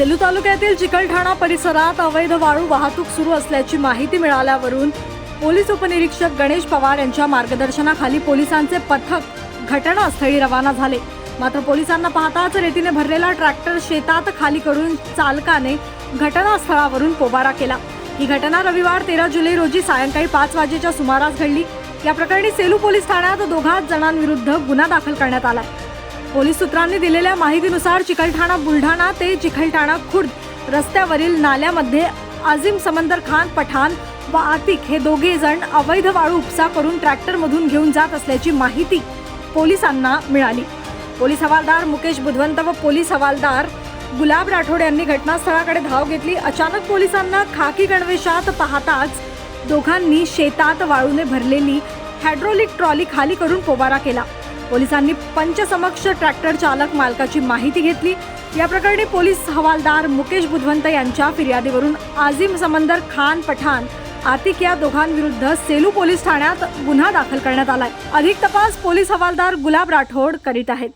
सेलू तालुक्यातील चिकलठाणा परिसरात अवैध वाळू वाहतूक सुरू असल्याची माहिती मिळाल्यावरून पोलीस उपनिरीक्षक गणेश पवार यांच्या मार्गदर्शनाखाली पोलिसांचे पथक घटनास्थळी रवाना झाले. मात्र पोलिसांना पाहताच रेतीने भरलेला ट्रॅक्टर शेतात खाली करून चालकाने घटनास्थळावरून पोबारा केला. ही घटना रविवार तेरा जुलै रोजी सायंकाळी पाच वाजेच्या सुमारास घडली. या प्रकरणी सेलू पोलीस ठाण्यात दोघाच जणांविरुद्ध गुन्हा दाखल करण्यात आलाय पोलीस सूत्रांनी दिलेल्या माहितीनुसार चिकलठाणा बुलढाणा ते चिखलठाणा खुर्द रस्त्यावरील नाल्यामध्ये आझिम समंदर खान पठाण व आतिक हे दोघे जण अवैध वाळू उपसा करून ट्रॅक्टरमधून घेऊन जात असल्याची माहिती पोलिसांना मिळाली. पोलीस हवालदार मुकेश बुधवंत व पोलीस हवालदार गुलाब राठोड यांनी घटनास्थळाकडे धाव घेतली. अचानक पोलिसांना खाकी गणवेशात पाहताच दोघांनी शेतात वाळूने भरलेली हायड्रोलिक ट्रॉली खाली करून पोबारा केला. पोलिसांनी पंचसमक्ष ट्रॅक्टर चालक मालकाची माहिती घेतली. या प्रकरणी पोलीस हवालदार मुकेश बुधवंत यांच्या फिर्यादीवरून आझिम समंदर खान पठाण आतिक या दोघांविरुद्ध सेलू पोलीस ठाण्यात गुन्हा दाखल करण्यात आलाय. अधिक तपास पोलीस हवालदार गुलाब राठोड करीत आहेत.